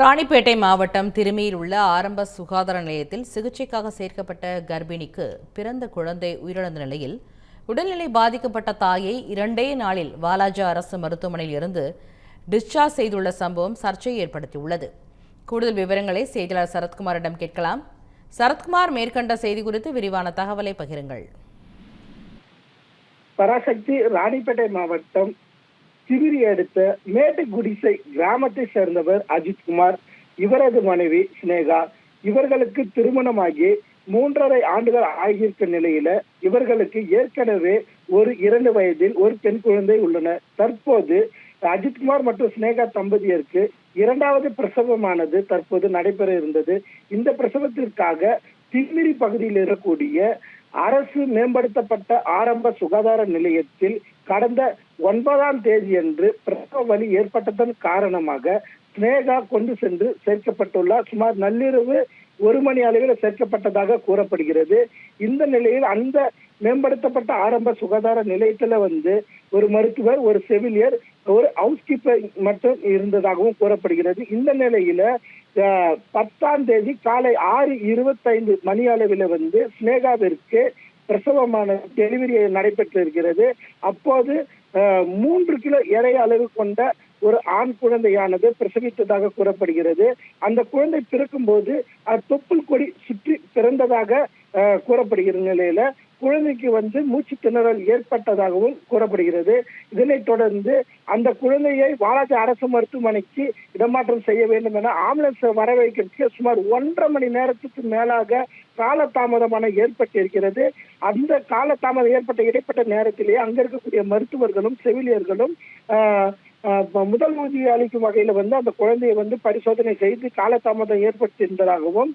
ராணிப்பேட்டை மாவட்டம் திருமியில் உள்ள ஆரம்ப சுகாதார நிலையத்தில் சிகிச்சைக்காக சேர்க்கப்பட்ட கர்ப்பிணிக்கு பிறந்த குழந்தை உயிரிழந்த நிலையில் உடல்நிலை பாதிக்கப்பட்ட தாயை இரண்டே நாளில் வாலாஜா அரசு மருத்துவமனையில் இருந்து டிஸ்சார்ஜ் செய்துள்ள சம்பவம் சர்ச்சையை ஏற்படுத்தியுள்ளது. கூடுதல் விவரங்களை செய்தியாளர் சரத்குமாரிடம் கேட்கலாம். சரத்குமார் மேற்கண்ட செய்தி குறித்து விரிவான தகவலை பகிருங்கள். பராசக்தி ராணிப்பேட்டை மாவட்டம் சிவிரி அடுத்த மேட்டுக்குடிசை கிராமத்தை சேர்ந்தவர் அஜித்குமார் இவரது மனைவி சினேகா. இவர்களுக்கு திருமணமாகி மூன்றரை ஆண்டுகள் ஆகியிருக்க நிலையில இவர்களுக்கு ஏற்கனவே ஒரு இரண்டு வயதில் ஒரு பெண் குழந்தை உள்ளனர் தற்போது அஜித்குமார் மற்றும் சினேகா தம்பதியருக்கு இரண்டாவது பிரசவமானது தற்போது நடைபெற இருந்தது. இந்த பிரசவத்திற்காக திமிரி பகுதியில் இருக்கக்கூடிய அரசு மேம்படுத்தப்பட்ட ஆரம்ப சுகாதார நிலையத்தில் கடந்த ஒன்பதாம் தேதியன்று பிரசவ வலி ஏற்பட்டதன் காரணமாக ஸ்னேகா கொண்டு சென்று சேர்க்கப்பட்டுள்ளார். சுமார் நள்ளிரவு ஒரு மணி அளவில் சேர்க்கப்பட்டதாக கூறப்படுகிறது. இந்த நிலையில் அந்த மேம்படுத்தப்பட்ட ஆரம்ப சுகாதார நிலையத்துல வந்து ஒரு மருத்துவர் ஒரு செவிலியர் ஒரு ஹவுஸ் கீப்பர் மட்டும் இருந்ததாகவும் கூறப்படுகிறது. இந்த நிலையில பத்தாம் தேதி காலை ஆறு இருபத்தைந்து மணி அளவில் வந்து ஸ்னேகாவிற்கு பிரசவமான டெலிவரி நடைபெற்றிருக்கிறது. அப்போது மூன்று கிலோ எடை அளவு கொண்ட ஒரு ஆண் குழந்தையானது பிரசவித்ததாக கூறப்படுகிறது. அந்த குழந்தை பிறக்கும் போது தொப்புள் கொடி சுற்றி பிறந்ததாக கூறப்படுகிற நிலையில குழந்தைக்கு வந்து மூச்சு திணறல் ஏற்பட்டதாகவும் கூறப்படுகிறது. இதனைத் தொடர்ந்து அந்த குழந்தையை வாலாஜா அரசு மருத்துவமனைக்கு இடமாற்றம் செய்ய வேண்டும் என ஆம்புலன்ஸ் வரவைக்கிறதுக்கு சுமார் ஒன்றரை மணி நேரத்துக்கு மேலாக காலதாமதமான ஏற்பட்டிருக்கிறது. அந்த காலதாமதம் ஏற்பட்ட இடைப்பட்ட நேரத்திலேயே அங்க இருக்கக்கூடிய மருத்துவர்களும் செவிலியர்களும் முதல் உதவி அளிக்கும் வகையில வந்து அந்த குழந்தையை வந்து பரிசோதனை செய்து காலதாமதம் ஏற்பட்டிருந்ததாகவும்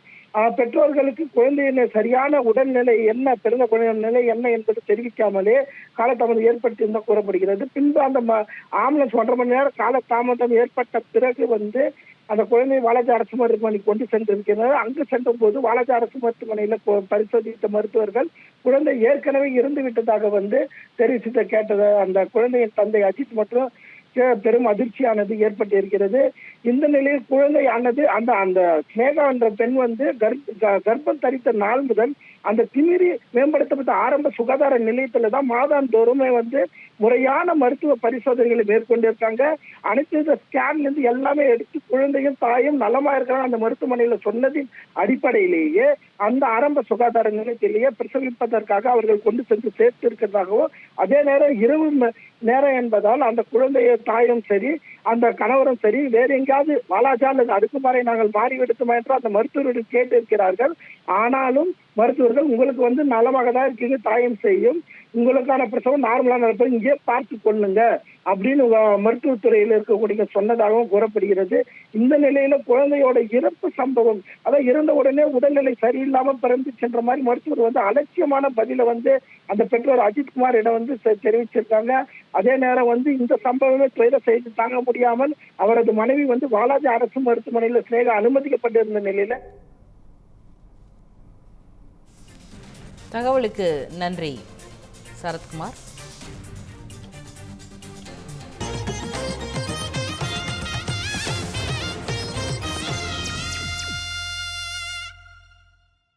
பெற்றோர்களுக்கு குழந்தையின் சரியான உடல்நிலை என்ன பிறந்த குழந்தையின் நிலை என்ன என்பது தெரிவிக்காமலே காலதாமதம் ஏற்பட்டிருந்த கூறப்படுகிறது. பின்பு அந்த ம- ஆம்புலன்ஸ் ஒன்றரை மணி நேரம் காலதாமதம் ஏற்பட்ட பிறகு வந்து அந்த குழந்தை வாலாஜா அரசு மருத்துவமனைக்கு கொண்டு சென்றிருக்கிறது அங்கு சென்ற போது வாலாஜா அரசு மருத்துவமனையில பரிசோதித்த மருத்துவர்கள் குழந்தை ஏற்கனவே இருந்து விட்டதாக வந்து தெரிவித்து கேட்டது. அந்த குழந்தையின் தந்தை அஜித் மற்றும் பெரும் அதிர்ச்சியானது ஏற்பட்டிருக்கிறது. இந்த நிலையில் குழந்தையானது அந்த அந்த ஸ்னேகா என்ற பெண் வந்து கர்ப்ப- க- கர்ப்பம் தரித்த நாள் முதல் அந்த திமிரி மேம்படுத்தப்பட்ட ஆரம்ப சுகாதார நிலையத்துல தான் மாதாந்தோறுமே வந்து முறையான மருத்துவ பரிசோதனைகளை மேற்கொண்டிருக்காங்க. அனைத்து இந்த ஸ்கேன்ல இருந்து எல்லாமே எடுத்து குழந்தையும் தாயும் நலமா இருக்கிறாங்க அந்த மருத்துவமனையில சொன்னதின் அடிப்படையிலேயே அந்த ஆரம்ப சுகாதார நிலையத்திலேயே பிரசவிப்பதற்காக அவர்கள் கொண்டு சென்று சேர்த்து இருக்கிறதாகவும் அதே நேரம் இரவு நேரம் என்பதால் அந்த குழந்தைய தாயும் சரி அந்த கணவரும் சரி வேற எங்கேயாவது வாலாஜா அல்லது அடுக்குமாறை நாங்கள் மாறி விடுத்துமா என்று அந்த மருத்துவர்கள் கேட்டிருக்கிறார்கள். ஆனாலும் மருத்துவர்கள் உங்களுக்கு வந்து நலமாக தான் இருக்கீங்க தாயம் செய்யும். உங்களுக்கான பிரசவம் நார்மலா நடப்பது இங்கே பார்த்து கொள்ளுங்க. அப்படின்னு மருத்துவத்துறையில் இருக்கக்கூடிய சொன்னதாகவும் கூறப்படுகிறது. இந்த நிலையில குழந்தையோட இறப்பு சம்பவம் அதான் இறந்த உடனே உடல்நிலை சரியில்லாமல் பிறந்து சென்ற மாதிரி மருத்துவர் வந்து அலட்சியமான பதில வந்து அந்த பெற்றோர் அஜித்குமாரிடம் வந்து தெரிவிச்சிருக்காங்க. அதே நேரம் வந்து இந்த சம்பவமே துயர செய்து தாங்க முடியாமல் அவரது மனைவி வந்து வாலாஜி அரசு மருத்துவமனையில சிநேகா அனுமதிக்கப்பட்டிருந்த நிலையில தகவலுக்கு நன்றி. சரத்குமார்.